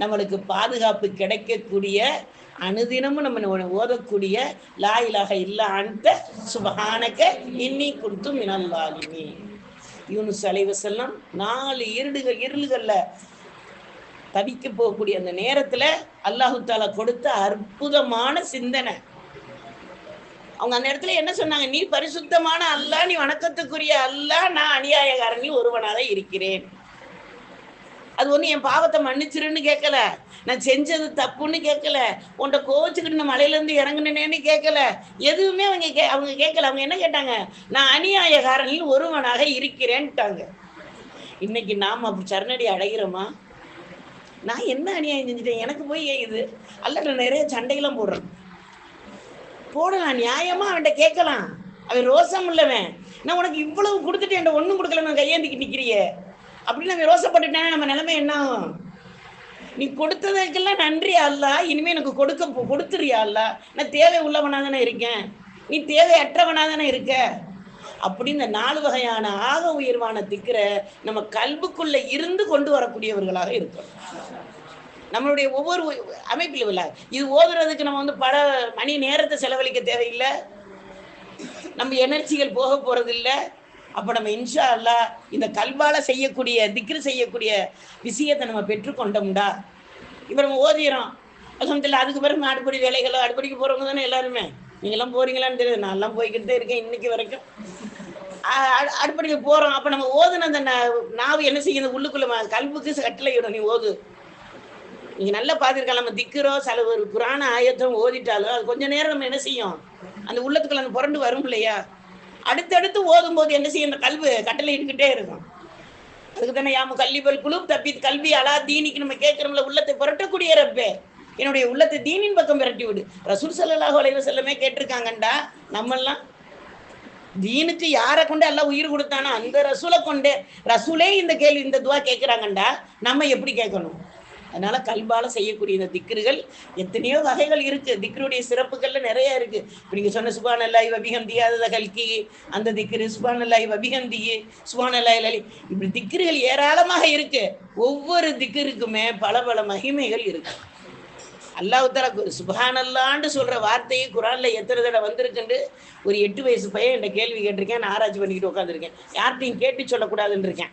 நம்மளுக்கு பாதுகாப்பு கிடைக்கக்கூடிய அனுதினமும் நம்ம ஓதக்கூடிய லா இலாஹ இல்லா அந்த சுபஹானக இன்னி கொடுத்தும் மினல் இவனு யூனுஸ் அலைவசல்லாம் நாலு இருடுகள் இருளுகள்ல தவிக்க போகக்கூடிய அந்த நேரத்துல அல்லாஹு தாலா கொடுத்த அற்புதமான சிந்தனை. அவங்க அந்த இடத்துல என்ன சொன்னாங்க? நீ பரிசுத்தமான அல்லாஹ் நீ வணக்கத்துக்குரிய அல்லாஹ் நான் அநியாயக்காரன் ஒருவனாக இருக்கிறேன். அது ஒண்ணு என் பாவத்தை மன்னிச்சிருன்னு கேட்கல நான் செஞ்சது தப்புன்னு கேட்கல உன்கிட்ட கோவச்சுக்கிட்டு நான் மலையில இருந்து இறங்குனேன்னு கேட்கல எதுவுமே அவங்க கே அவங்க கேட்கல அவங்க என்ன கேட்டாங்க? நான் அநியாயகாரனில் ஒருவனாக இருக்கிறேன்ட்டாங்க. இன்னைக்கு நாம் அப்படி சரணடி அடைகிறோமா? நான் என்ன அநியாயம் செஞ்சுட்டேன்? எனக்கு போய் இது? அல்ல நான் நிறைய சண்டையெல்லாம் போடுறேன். போடலாம். நியாயமா அவன்கிட்ட கேட்கலாம். அவன் ரோசம் உள்ளவன். நான் உனக்கு இவ்வளவு கொடுத்துட்டு என்கிட்ட ஒன்றும் கொடுக்கல. நான் கையேந்திக்கு நிற்கிறியே அப்படின்னு அவன் ரோசப்பட்டுட்டா நம்ம நிலைமை என்ன? ஆகும் நீ கொடுத்ததுக்கெல்லாம் நன்றி அல்ல. இனிமே எனக்கு கொடுக்க கொடுத்துறியா அல்ல? நான் தேவை உள்ளவனா தானே இருக்கேன். நீ தேவையற்றவனா தானே இருக்க. அப்படி இந்த நாலு வகையான ஆக உயர்வான திக்கிற நம்ம கல்புக்குள்ள இருந்து கொண்டு வரக்கூடியவர்களாக இருக்கணும். நம்மளுடைய ஒவ்வொரு அமைப்பில் இல்லை இது ஓதுறதுக்கு நம்ம வந்து பல மணி நேரத்தை செலவழிக்க தேவையில்லை. நம்ம எனர்ஜிகள் போக போறது இல்லை அப்ப நம்ம இன்ஷா அல்லாஹ் இந்த கல்வால செய்யக்கூடிய திக்ரு செய்யக்கூடிய விஷயத்தை நம்ம பெற்றுக்கொண்டோம்டா இப்ப நம்ம ஓதிறோம். அசமத்தில் அதுக்கு பிறகு அடுப்படி வேலைகளோ அடுப்படிக்கு போறவங்க தானே எல்லாருமே. நீங்களாம் போறீங்களான்னு தெரியாது நான் எல்லாம் இருக்கேன் இன்னைக்கு வரைக்கும். அடுப்படிக்கு போறோம். அப்ப நம்ம ஓதுன அந்த நாவு என்ன செய்யுது? உள்ளுக்குள்ள கல்வுக்கு கட்டளையிடும் நீ ஓது. நீங்க நல்லா பார்த்துருக்கலாம். நம்ம திக்கிறோ சில ஒரு புராண ஆயத்தம் ஓதிட்டாலும் அது கொஞ்ச நேரம் நம்ம என்ன செய்யும்? அந்த உள்ளத்துக்குள்ள அந்த புரண்டு வரும் இல்லையா? அடுத்தடுத்து ஓதும் போது என்ன செய்யும்? இந்த கல்வி கட்டளை இட்டுக்கிட்டே இருக்கும். அதுக்கு தானே யாம கல்விபல் குழு தப்பி கல்வி அலா தீனிக்கு நம்ம கேட்கிறோம்ல உள்ளத்தை புரட்டக்கூடிய ரப்பே. என்னுடைய உள்ளத்தை தீனின் பக்கம் விரட்டி விடு. ரசூல் ஸல்லல்லாஹு அலைஹி செல்லமே கேட்டிருக்காங்கண்டா நம்மெல்லாம் தீனுக்கு யாரை கொண்டு எல்லாம் உயிர் கொடுத்தானோ அந்த ரசூலை கொண்டு ரசூலே இந்த கேள்வி இந்த துவா கேட்குறாங்கண்டா நம்ம எப்படி கேட்கணும்? அதனால கல்பால செய்யக்கூடிய இந்த திக்ருகள் எத்தனையோ வகைகள் இருக்கு. திக்ருடைய சிறப்புகள்ல நிறைய இருக்கு. இப்ப நீங்க சொன்ன சுபான் அல்லாய் வபிகந்தி அதத கல்கி அந்த திக்ரு சுபான் அல்லாய் வபிகந்தி சுபான் அல்லாய் லலி. இப்படி திக்ருகள் ஏராளமாக இருக்கு. ஒவ்வொரு திக்ருக்குமே பல பல மகிமைகள் இருக்கு. அல்லாஹ் தலா சுபஹானல்லான்னு சொல்ற வார்த்தையை குரான்ல எத்தனை தடவை வந்திருக்குன்னு ஒரு எட்டு வயசு பையன் என்கிட்ட கேள்வி கேட்டிருக்கேன். நான் ஆராய்ச்சி பண்ணிக்கிட்டு உட்காந்துருக்கேன் யார்கிட்டையும் கேட்டு சொல்லக்கூடாதுன்னு இருக்கேன்.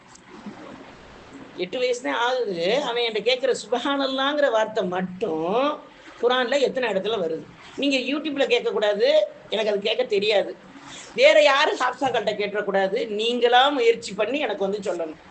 எட்டு வயசு தான் ஆகுது. அவன் என்கிட்ட கேட்குற சுபஹானல்லாங்கிற வார்த்தை மட்டும் குரானில் எத்தனை இடத்துல வருது? நீங்கள் யூடியூப்பில் கேட்கக்கூடாது. எனக்கு அது கேட்க தெரியாது. வேற யாரும் சாப்சாக்கள்கிட்ட கேட்டக்கூடாது நீங்களா முயற்சி பண்ணி எனக்கு வந்து சொல்லணும்.